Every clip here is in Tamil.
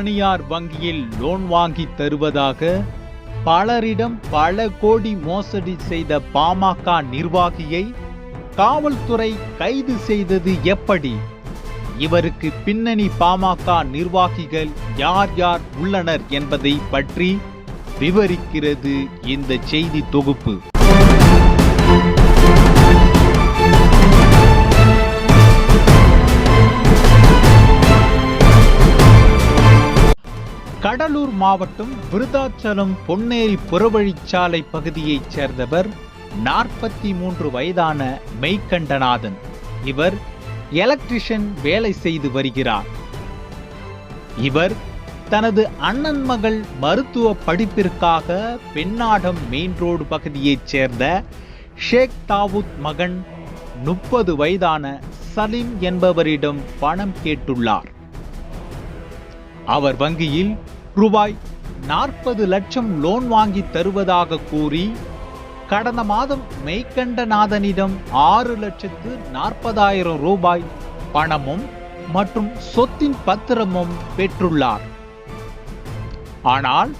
தனியார் வங்கியில் லோன் வாங்கி தருவதாக பலரிடம் பல கோடி மோசடி செய்த பாமக நிர்வாகியை காவல்துறை கைது செய்தது எப்படி? இவருக்கு பின்னணி பாமக நிர்வாகிகள் யார் யார் உள்ளனர் என்பதை பற்றி விவரிக்கிறது இந்த செய்தி தொகுப்பு. கடலூர் மாவட்டம் விருதாச்சலம் பொன்னேரி புறவழிச்சாலை பகுதியைச் சேர்ந்தவர் நாற்பத்தி மூன்று வயதான மெய்கண்டநாதன். இவர் எலக்ட்ரிஷியன் வேலை செய்து வருகிறார். இவர் தனது அண்ணன் மகள் மருத்துவ படிப்பிற்காக பெண்ணாடம் மெயின் ரோடு பகுதியைச் சேர்ந்த ஷேக் தாவூத் மகன் முப்பது வயதான சலீம் என்பவரிடம் பணம் கேட்டுள்ளார். அவர் வங்கியில் ரூபாய் நாற்பது லட்சம் லோன் வாங்கி தருவதாக கூறி கடந்த மாதம் மெய்கண்டநாதனிடம் ஆறு லட்சத்து நாற்பதாயிரம் ரூபாய் பணமும் மற்றும் சொத்தின் பத்திரமும் பெற்றுள்ளார். ஆனால்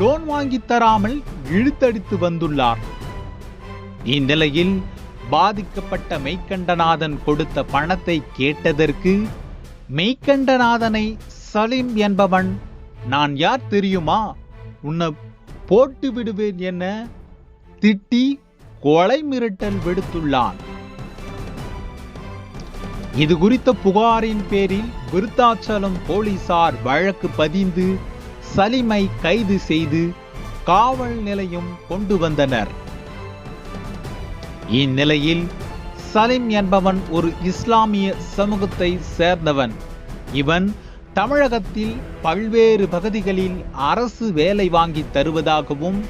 லோன் வாங்கி தராமல் இழுத்தடித்து வந்துள்ளார். இந்நிலையில் பாதிக்கப்பட்ட மெய்கண்டநாதன் கொடுத்த பணத்தை கேட்டதற்கு மெய்கண்டநாதனை சலீம் என்பவன் நான் யார் தெரியுமா? உன்னை போட்டு விடுவேன் என திட்டி கொலை மிரட்டல் விடுத்துள்ளான். இது குறித்த புகாரின் பேரில் விருத்தாச்சலம் போலீசார் வழக்கு பதிந்து சலிமை கைது செய்து காவல் நிலையம் கொண்டு வந்தனர். இந்நிலையில் சலிம் என்பவன் ஒரு இஸ்லாமிய சமூகத்தை சேர்ந்தவன். இவன் தமிழகத்தில் பல்வேறு பகுதிகளில் அரசு வேலை வாங்கி தருவதாகவும்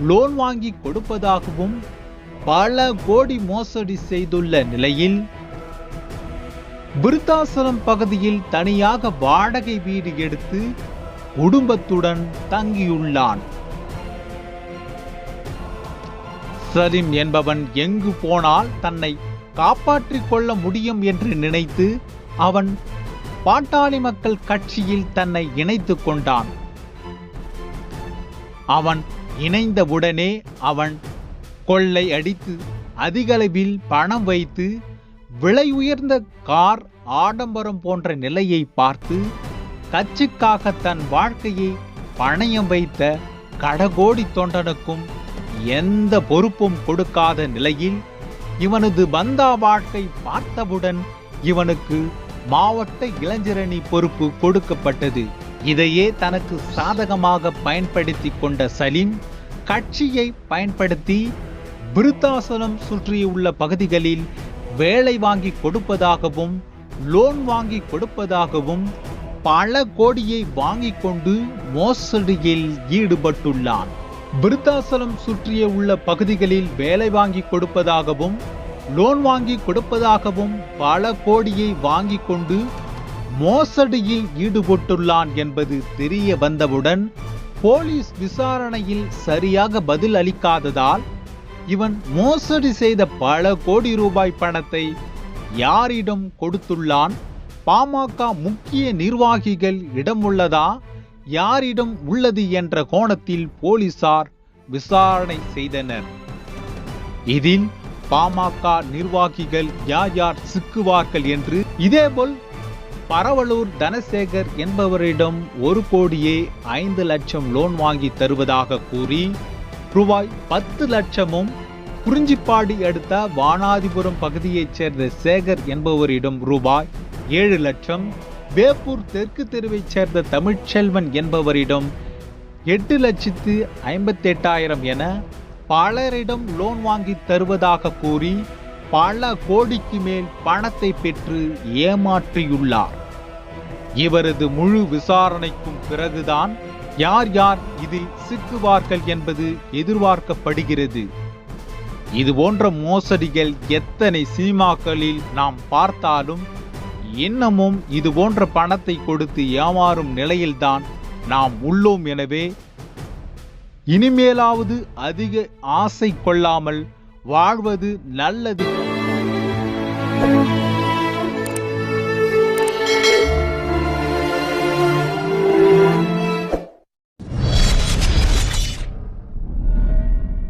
லோன் வாங்கி கொடுப்பதாகவும் பல கோடி மோசடி செய்துள்ள நிலையில் விருத்தாசலம் பகுதியில் தனியாக வாடகை வீடு எடுத்து குடும்பத்துடன் தங்கியுள்ளான். சரிம் என்பவன் எங்கு போனால் தன்னை காப்பாற்றிக் கொள்ள முடியும் என்று நினைத்து அவன் பாட்டாளி மக்கள் கட்சியில் தன்னை இணைத்துக் கொண்டான். அவன் இணைந்தவுடனே அவன் கொள்ளை அடித்து அதிகளவில் பணம் வைத்து விலை உயர்ந்த கார் ஆடம்பரம் போன்ற நிலையை பார்த்து கட்சிக்காக தன் வாழ்க்கையை பணயம் வைத்த கடகோடி தொண்டனுக்கும் எந்த பொறுப்பும் கொடுக்காத நிலையில் இவனது பந்தா வாழ்க்கை பார்த்தவுடன் இவனுக்கு மாவட்ட இளைஞரணி பொறுப்பு கொடுக்கப்பட்டது. இதையே தனக்கு சாதகமாக பயன்படுத்தி கொண்ட சலீம் கட்சியை பயன்படுத்தி விருத்தாசலம் சுற்றியுள்ள பகுதிகளில் வேலை வாங்கி கொடுப்பதாகவும் லோன் வாங்கி கொடுப்பதாகவும் பல கோடியை வாங்கி கொண்டு மோசடியில் ஈடுபட்டுள்ளான். விருத்தாசலம் சுற்றிய உள்ள பகுதிகளில் வேலை வாங்கி கொடுப்பதாகவும் லோன் வாங்கி கொடுப்பதாகவும் பல கோடியை வாங்கி கொண்டு மோசடியில் ஈடுபட்டுள்ளான் என்பது தெரிய வந்தவுடன் போலீஸ் விசாரணையில் சரியாக பதில் அளிக்காததால் இவன் மோசடி செய்த பல கோடி ரூபாய் பணத்தை யாரிடம் கொடுத்துள்ளான்? பாமக முக்கிய நிர்வாகிகள் இடம் உள்ளதா யாரிடம் உள்ளது என்ற கோணத்தில் போலீசார் விசாரணை செய்தனர். இதில் பாமக நிர்வாகிகள் யார் யார் சிக்குவார்கள் என்று இதேபோல் பரவலூர் தனசேகர் என்பவரிடம் ஒரு கோடியே ஐந்து லட்சம் லோன் வாங்கி தருவதாக கூறி ரூபாய் பத்து லட்சமும் குறிஞ்சிப்பாடி அடுத்த வானாதிபுரம் பகுதியைச் சேர்ந்த சேகர் என்பவரிடம் ரூபாய் ஏழு லட்சம் வேப்பூர் தெற்கு தெருவைச் சேர்ந்த தமிழ்ச்செல்வன் என்பவரிடம் எட்டு லட்சத்து ஐம்பத்தெட்டாயிரம் என பலரிடம் லோன் வாங்கி தருவதாக கூறி பல கோடிக்கு மேல் பணத்தை பெற்று ஏமாற்றியுள்ளார். இவரது முழு விசாரணைக்கும் பிறகுதான் யார் யார் இதில் சிக்குவார்கள் என்பது எதிர்பார்க்கப்படுகிறது. இது போன்ற மோசடிகள் எத்தனை சினிமாக்களில் நாம் பார்த்தாலும் இன்னமும் இது போன்ற பணத்தை கொடுத்து ஏமாறும் நிலையில்தான் நாம் உள்ளோம் எனவே இனிமேலாவது அதிக ஆசை கொள்ளாமல் வாழ்வது நல்லது.